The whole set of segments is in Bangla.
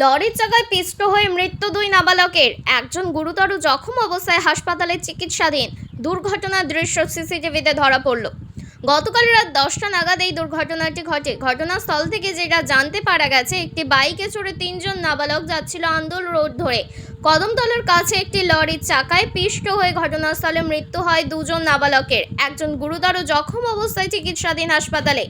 লরির চাকায় পিষ্ট হয়ে মৃত্যু দুই নাবালকের। একজন গুরুতর জখম অবস্থায় হাসপাতালে চিকিৎসাধীন। দুর্ঘটনার দৃশ্য সিসিটিভিতে ধরা পড়ল। গতকাল রাত দশটা নাগাদ এই দুর্ঘটনাটি ঘটে। ঘটনাস্থল থেকে যেটা জানতে পারা গেছে, একটি বাইকে চড়ে তিনজন নাবালক যাচ্ছিল আন্দোল রোড ধরে। কদমতলার কাছে একটি লরির চাকায় পিষ্ট হয়ে ঘটনাস্থলে মৃত্যু হয় দুজন নাবালকের। একজন গুরুতর জখম অবস্থায় চিকিৎসাধীন হাসপাতালে।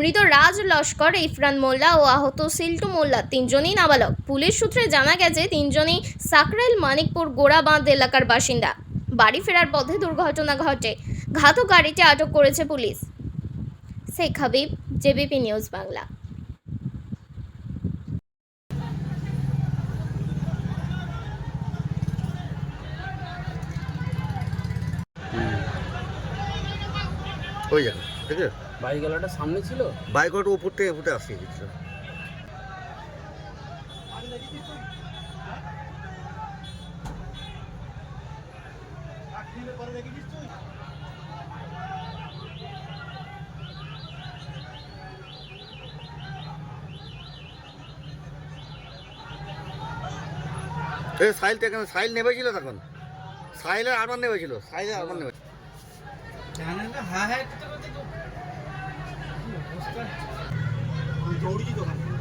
মৃত রাজ লস্কর, ইফরান মোল্লা ও আহত সিল্টু মোল্লা তিনজনই নাবালক। পুলিশ সূত্রে জানা গেছে, তিনজনই সাকরাইল মানিকপুর গোড়াবাঁধ এলাকার বাসিন্দা। বাড়ি ফেরার পথে দুর্ঘটনা ঘটে। ঘাতক গাড়িটি আটক করেছে police. Sheikh Habib, JBP news Bangla. ওই যান ঠিক আছে? বাইক গেলাটা সামনে ছিল? বাইক ওটা উপর থেকে ফুটে আসছে কিছু। এই সাইল থেকে সাইল নেবেছিল তখন। সাইলের আরমান নেবেছিল সাইলের আরমান নেবে হ্যাঁ হ্যাঁ 우리 겨울이기도 하고.